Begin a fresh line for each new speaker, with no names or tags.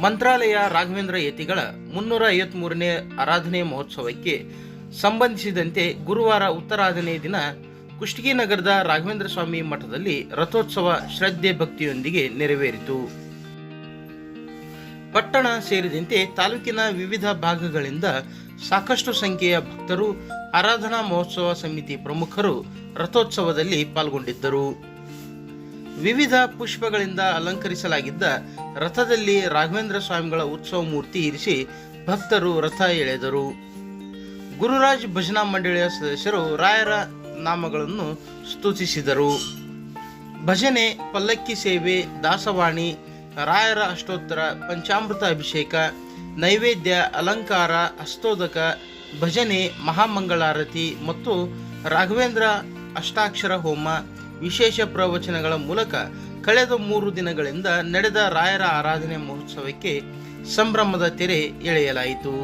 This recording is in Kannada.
ಮಂತ್ರಾಲಯ ರಾಘವೇಂದ್ರ ಯತಿಗಳ ಮುನ್ನೂರ ಐವತ್ಮೂರನೇ ಆರಾಧನೆ ಮಹೋತ್ಸವಕ್ಕೆ ಸಂಬಂಧಿಸಿದಂತೆ ಗುರುವಾರ ಉತ್ತರಾಧನೆ ದಿನ ಕುಷ್ಟಗಿ ನಗರದ ರಾಘವೇಂದ್ರ ಸ್ವಾಮಿ ಮಠದಲ್ಲಿ ರಥೋತ್ಸವ ಶ್ರದ್ಧೆ ಭಕ್ತಿಯೊಂದಿಗೆ ನೆರವೇರಿತು. ಪಟ್ಟಣ ಸೇರಿದಂತೆ ತಾಲೂಕಿನ ವಿವಿಧ ಭಾಗಗಳಿಂದ ಸಾಕಷ್ಟು ಸಂಖ್ಯೆಯ ಭಕ್ತರು ಆರಾಧನಾ ಮಹೋತ್ಸವ ಸಮಿತಿ ಪ್ರಮುಖರು ರಥೋತ್ಸವದಲ್ಲಿ ಪಾಲ್ಗೊಂಡಿದ್ದರು. ವಿವಿಧ ಪುಷ್ಪಗಳಿಂದ ಅಲಂಕರಿಸಲಾಗಿದ್ದ ರಥದಲ್ಲಿ ರಾಘವೇಂದ್ರ ಸ್ವಾಮಿಗಳ ಉತ್ಸವ ಮೂರ್ತಿ ಇರಿಸಿ ಭಕ್ತರು ರಥ ಎಳೆದರು. ಗುರುರಾಜ್ ಭಜನಾ ಮಂಡಳಿಯ ಸದಸ್ಯರು ರಾಯರ ನಾಮಗಳನ್ನು ಸ್ತುತಿಸಿದರು. ಭಜನೆ, ಪಲ್ಲಕ್ಕಿ ಸೇವೆ, ದಾಸವಾಣಿ, ರಾಯರ ಅಷ್ಟೋತ್ತರ, ಪಂಚಾಮೃತ ಅಭಿಷೇಕ, ನೈವೇದ್ಯ, ಅಲಂಕಾರ ಅಸ್ತೋದಕ ಭಜನೆ, ಮಹಾಮಂಗಳಾರತಿ ಮತ್ತು ರಾಘವೇಂದ್ರ ಅಷ್ಟಾಕ್ಷರ ಹೋಮ ವಿಶೇಷ ಪ್ರವಚನಗಳ ಮೂಲಕ ಕಳೆದ ಮೂರು ದಿನಗಳಿಂದ ನಡೆದ ರಾಯರ ಆರಾಧನೆ ಮಹೋತ್ಸವಕ್ಕೆ ಸಂಭ್ರಮದ ತೆರೆ ಎಳೆಯಲಾಯಿತು.